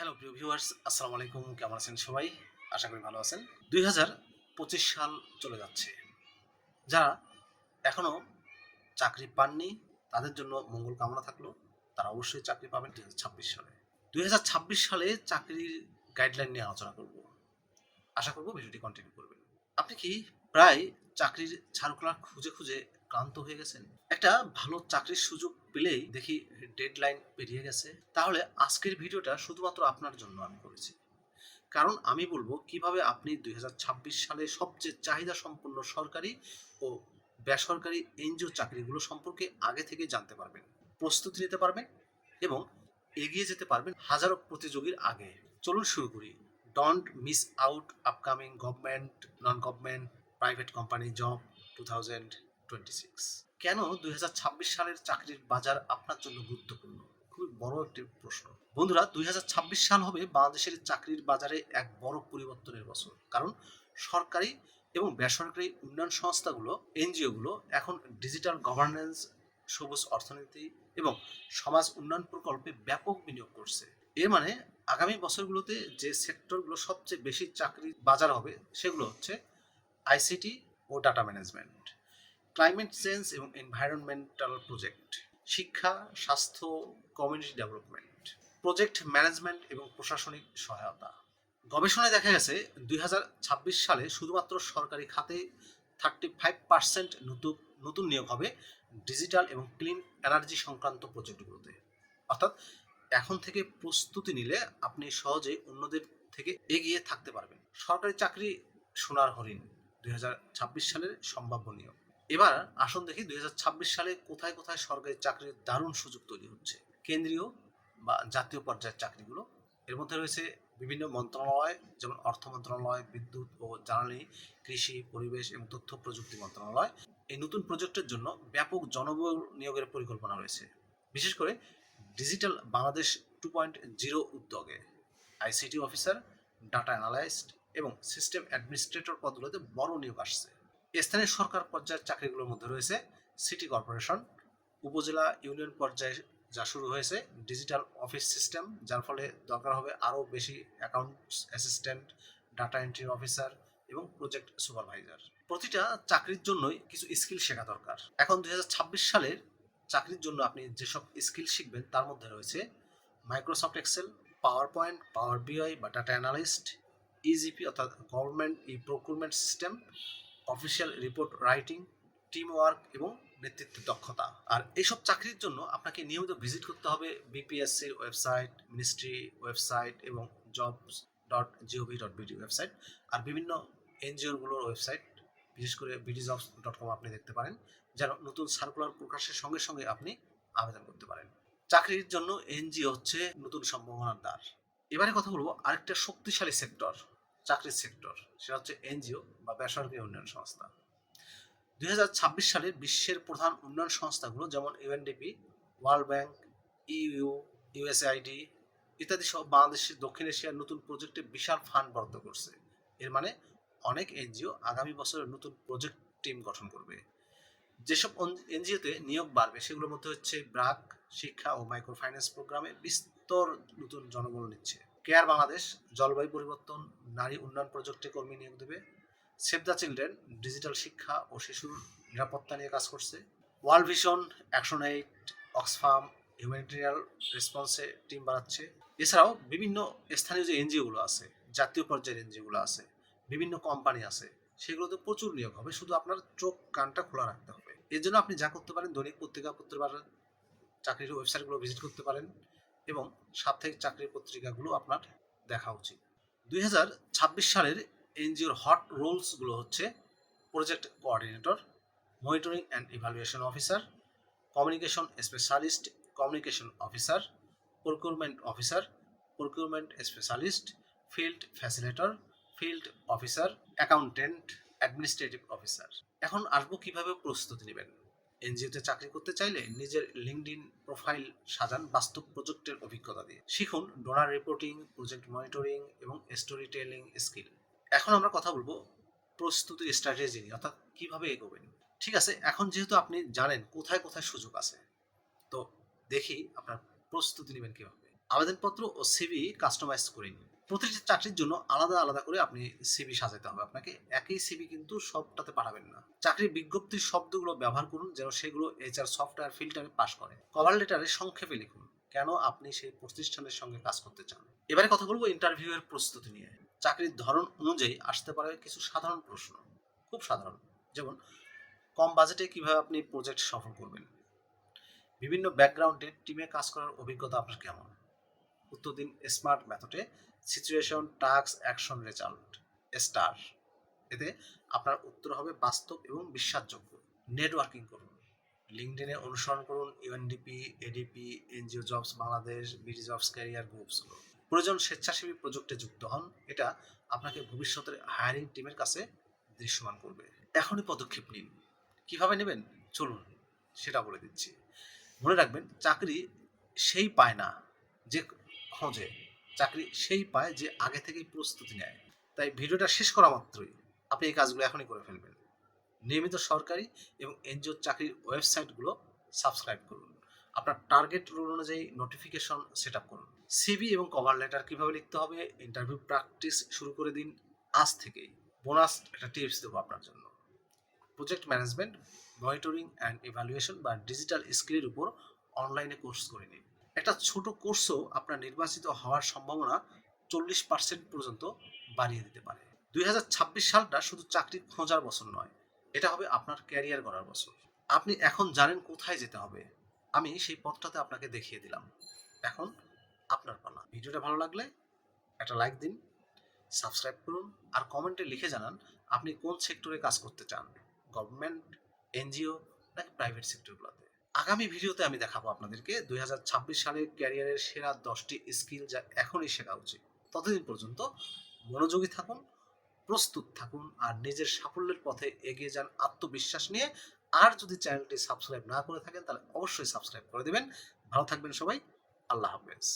Hello প্রিয় viewers আসসালামু আলাইকুম। কেমন আছেন সবাই? আশা করি ভালো আছেন। দুই হাজার পঁচিশ সাল চলে যাচ্ছে। যারা এখনও চাকরি পাননি, তাদের জন্য মঙ্গল কামনা থাকল। তারা অবশ্যই চাকরি পাবেন ছাব্বিশ সালে। দুই হাজার ছাব্বিশ সালে চাকরির গাইডলাইন নিয়ে আলোচনা করব। আশা করব ভিডিওটি কন্টিনিউ করবেন। আপনি কি প্রায় চাকরির সার্কুলার খুঁজে খুঁজে ক্লান্ত হয়ে গেছেন? একটা ভালো চাকরির সুযোগ পেলেই দেখি ডেডলাইন পেরিয়ে গেছে। তাহলে আজকের ভিডিওটা শুধুমাত্র আপনার জন্য আমি করেছি। কারণ আমি বলব কীভাবে আপনি দু হাজার ছাব্বিশ সালে সবচেয়ে চাহিদা সম্পন্ন সরকারি ও বেসরকারি এনজিও চাকরিগুলো সম্পর্কে আগে থেকে জানতে পারবেন, প্রস্তুতি নিতে পারবেন এবং এগিয়ে যেতে পারবেন হাজারো প্রতিযোগীর আগে। চলুন শুরু করি। Don't miss out upcoming government non government private company job two thousand কেন দুই হাজার ছাব্বিশ সালের চাকরির বাজার আপনার জন্য গুরুত্বপূর্ণ? খুবই বড় একটি প্রশ্ন। বন্ধুরা, দুই হাজার ছাব্বিশ সাল হবে বাংলাদেশের চাকরির বাজারে এক বড় পরিবর্তনের বছর। কারণ সরকারি এবং বেসরকারি উন্নয়ন সংস্থাগুলো, এনজিওগুলো এখন ডিজিটাল গভর্নেন্স, সবুজ অর্থনীতি এবং সমাজ উন্নয়ন প্রকল্পে ব্যাপক বিনিয়োগ করছে। এর মানে আগামী বছরগুলোতে যে সেক্টরগুলো সবচেয়ে বেশি চাকরির বাজার হবে সেগুলো হচ্ছে আইসিটি ও ডাটা ম্যানেজমেন্ট। ক্লাইমেট চেঞ্জ এবং এনভায়রনমেন্টাল প্রজেক্ট শিক্ষা, স্বাস্থ্য কমিউনিটি ডেভেলপমেন্ট প্রজেক্ট ম্যানেজমেন্ট এবং প্রশাসনিক সহায়তা। গবেষণায় দেখা গেছে, দুই হাজার ছাব্বিশ সালে শুধুমাত্র সরকারি খাতে থার্টি ফাইভ পার্সেন্ট নতুন নতুন নিয়োগ হবে ডিজিটাল এবং ক্লিন এনার্জি সংক্রান্ত প্রজেক্টগুলোতে। অর্থাৎ এখন থেকে প্রস্তুতি নিলে আপনি সহজে অন্যদের থেকে এগিয়ে থাকতে পারবেন। সরকারি চাকরি সোনার হরিণ, দুই হাজার ছাব্বিশ সালের সম্ভাব্য নিয়োগ। এবার আসুন দেখি দুই হাজার ছাব্বিশ সালে কোথায় কোথায় সরকারি চাকরির দারুণ সুযোগ তৈরি হচ্ছে। কেন্দ্রীয় বা জাতীয় পর্যায়ের চাকরিগুলো। এর মধ্যে রয়েছে বিভিন্ন মন্ত্রণালয়, যেমন অর্থ মন্ত্রণালয়, বিদ্যুৎ ও জ্বালানি, কৃষি, পরিবেশ এবং তথ্য প্রযুক্তি মন্ত্রণালয়। এই নতুন প্রজেক্টের জন্য ব্যাপক জনবল নিয়োগের পরিকল্পনা রয়েছে। বিশেষ করে digital Bangladesh two point zero উদ্যোগে আইসিটি অফিসার, ডাটা অ্যানালাইস্ট এবং সিস্টেম অ্যাডমিনিস্ট্রেটর পদগুলোতে বড় নিয়োগ আসছে। স্থানীয় সরকার পর্যায়ের চাকরিগুলোর মধ্যে রয়েছে সিটি কর্পোরেশন, উপজেলা ইউনিয়ন পর্যায়ে যা শুরু হয়েছে, ডিজিটাল অফিস সিস্টেম, যার ফলে দরকার হবে আরও বেশি accounts assistant data entry officer এবং প্রজেক্ট সুপারভাইজার প্রতিটা চাকরির জন্যই কিছু স্কিল শেখা দরকার। এখন দুই হাজার ছাব্বিশ সালের চাকরির জন্য আপনি যেসব স্কিল শিখবেন, তার মধ্যে রয়েছে Microsoft Excel PowerPoint Power BI বা ডাটা অ্যানালিস্ট ইজিপি অর্থাৎ government e procurement system official report writing team work এবং নেতৃত্বের দক্ষতা। আর এইসব চাকরির জন্য আপনাকে নিয়মিত ভিজিট করতে হবে বিপিএসসির ওয়েবসাইট মিনিস্ট্রি ওয়েবসাইট এবং jobs dot GOV dot BD website আর বিভিন্ন এনজিওগুলোর ওয়েবসাইট বিশেষ করে বিডি জবস ডট কম আপনি দেখতে পারেন, যেন নতুন সার্কুলার প্রকাশের সঙ্গে সঙ্গে আপনি আবেদন করতে পারেন। চাকরির জন্য এনজিও হচ্ছে নতুন সম্ভাবনার দ্বার। এবারে কথা বলব আরেকটা শক্তিশালী সেক্টর চাকরির সেক্টর, সেটা হচ্ছে এনজিও বা বেসরকারি উন্নয়ন সংস্থা। দুই সালে বিশ্বের প্রধান উন্নয়ন সংস্থাগুলো যেমন UNDP World Bank, U USAID ইত্যাদি সহ বাংলাদেশের দক্ষিণ এশিয়ার নতুন প্রজেক্টে বিশাল ফান্ড বরাদ্দ করছে। এর মানে অনেক এনজিও আগামী বছরের নতুন প্রজেক্ট টিম গঠন করবে। যেসব এনজিওতে নিয়োগ বাড়বে সেগুলোর মধ্যে হচ্ছে ব্রাক, শিক্ষা ও মাইক্রো ফাইন্যান্স প্রোগ্রামে বিস্তর নতুন জনবল নিচ্ছে। কেয়ার বাংলাদেশ, জলবায়ু পরিবর্তন, নারী উন্নয়ন প্রযুক্তি কর্মী নিয়োগ দেবে। সেভ দ্য চিলড্রেন, ডিজিটাল শিক্ষা ও শিশুর নিরাপত্তা নিয়ে কাজ করছে। World Vision, Action Aid Oxfam humanitarian রেসপন্সে team বাড়াচ্ছে এছাড়াও বিভিন্ন স্থানীয় যে এনজিওগুলো আছে, জাতীয় পর্যায়ের এনজিওগুলো আছে, বিভিন্ন কোম্পানি আছে, সেগুলোতে প্রচুর নিয়োগ হবে। শুধু আপনার চোখ, কানটা খোলা রাখতে হবে। এর জন্য আপনি যা করতে পারেন, দৈনিক পত্রিকা পড়তে পারেন চাকরির ওয়েবসাইটগুলো ভিজিট করতে পারেন। এবং সাপ্তাহিক চাকরির পত্রিকাগুলো আপনার দেখা উচিত। দুই হাজার ছাব্বিশ সালের এনজিওর হট রোলসগুলো হচ্ছে project coordinator monitoring and evaluation officer communication specialist communication officer procurement officer procurement specialist field facilitator field officer accountant administrative officer এখন আসব কীভাবে প্রস্তুতি নেবেন? এনজিওতে চাকরি করতে চাইলে নিজের লিঙ্কডিন প্রোফাইল সাজান বাস্তব প্রজেক্টের অভিজ্ঞতা দিয়ে। শিখুন ডোনার রিপোর্টিং প্রজেক্ট মনিটরিং এবং স্টোরি টেলিং স্কিল এখন আমরা কথা বলব প্রস্তুতি স্ট্র্যাটেজি নিয়ে, অর্থাৎ কীভাবে এগোবেন। ঠিক আছে, এখন যেহেতু আপনি জানেন কোথায় কোথায় সুযোগ আছে, তো দেখি আপনার প্রস্তুতি নেবেন কীভাবে। আবেদনপত্র ও সিভি কাস্টমাইজ করে নিন। প্রতিটি চাকরির জন্য আলাদা আলাদা করে আপনি সিভি সাজাতে হবে। আপনাকে একই সিভি কিন্তু সবটাতে পাঠাবেন না। চাকরির বিজ্ঞপ্তির শব্দগুলো ব্যবহার করুন যেন সেগুলো এইচআর সফটওয়্যার ফিল্টারে পাশ করে। কভার লেটারে সংক্ষেপে লিখুন, কেন আপনি সেই প্রতিষ্ঠানের সঙ্গে কাজ করতে চান? এবারে কথা বলব ইন্টারভিউ এর প্রস্তুতি নিয়ে। চাকরির ধরন অনুযায়ী আসতে পারে কিছু সাধারণ প্রশ্ন, খুব সাধারণ। যেমন, কম বাজেটে কীভাবে আপনি প্রজেক্ট সফল করবেন? বিভিন্ন ব্যাকগ্রাউন্ডে টিমে কাজ করার অভিজ্ঞতা আপনার কেমন? উত্তর দিন স্মার্ট মেথডে situation, task, action, result, STAR. এতে আপনার উত্তর হবে বাস্তব এবং বিশ্বাসযোগ্য। নেটওয়ার্কিং করুন। লিঙ্কডিনে অনুসরণ করুন UNDP, ADP, NGO jobs Bangladesh, BD jobs career গ্রুপসগুলো প্রয়োজন স্বেচ্ছাসেবী প্রজেক্টে যুক্ত হন। এটা আপনাকে ভবিষ্যতের হায়ারিং টিমের কাছে দৃশ্যমান করবে। এখনই পদক্ষেপ নিন। কীভাবে নেবেন? চলুন, সেটা বলে দিচ্ছি। মনে রাখবেন, চাকরি সেই পায় না যে খোঁজে, চাকরি সেই পায় যে আগে থেকেই প্রস্তুতি নেয়। তাই ভিডিওটা শেষ করা মাত্রই আপনি এই কাজগুলো এখনই করে ফেলবেন। নিয়মিত সরকারি এবং এনজিও চাকরির ওয়েবসাইটগুলো সাবস্ক্রাইব করুন। আপনার টার্গেট রোল অনুযায়ী নোটিফিকেশন সেট আপ করুন। সিভি এবং কভার লেটার কীভাবে লিখতে হবে, ইন্টারভিউ প্র্যাকটিস শুরু করে দিন, আজ থেকেই। বোনাস, একটা টিপস দেবো আপনার জন্য। Project management, monitoring and evaluation বা ডিজিটাল স্কিলের উপর অনলাইনে কোর্স করে নিন। একটা ছোট কোর্সও আপনার নির্বাচিত হওয়ার সম্ভাবনা চল্লিশ পার্সেন্ট পর্যন্ত বাড়িয়ে দিতে পারে। দুই হাজার ছাব্বিশ সালটা শুধু চাকরি খোঁজার বছর নয়, এটা হবে আপনার ক্যারিয়ার গড়ার বছর। আপনি এখন জানেন কোথায় যেতে হবে। আমি সেই পথটাতে আপনাকে দেখিয়ে দিলাম। এখন আপনার পালা। ভিডিওটা ভালো লাগলে একটা লাইক দিন সাবস্ক্রাইব করুন, আর কমেন্টে লিখে জানান আপনি কোন সেক্টরে কাজ করতে চান। গভর্নমেন্ট এনজিও নাকি প্রাইভেট সেক্টরগুলোতে আগামী ভিডিওতে আমি দেখাবো আপনাদেরকে দুই সালের ক্যারিয়ারের সেরা দশটি স্কিল যা এখনই শেখা উচিত। ততদিন পর্যন্ত মনোযোগী থাকুন, প্রস্তুত থাকুন আর নিজের সাফল্যের পথে এগিয়ে যান আত্মবিশ্বাস নিয়ে। আর যদি চ্যানেলটি সাবস্ক্রাইব না করে থাকেন, তাহলে অবশ্যই সাবস্ক্রাইব করে দেবেন। ভালো থাকবেন সবাই। আল্লাহ হাফেজ।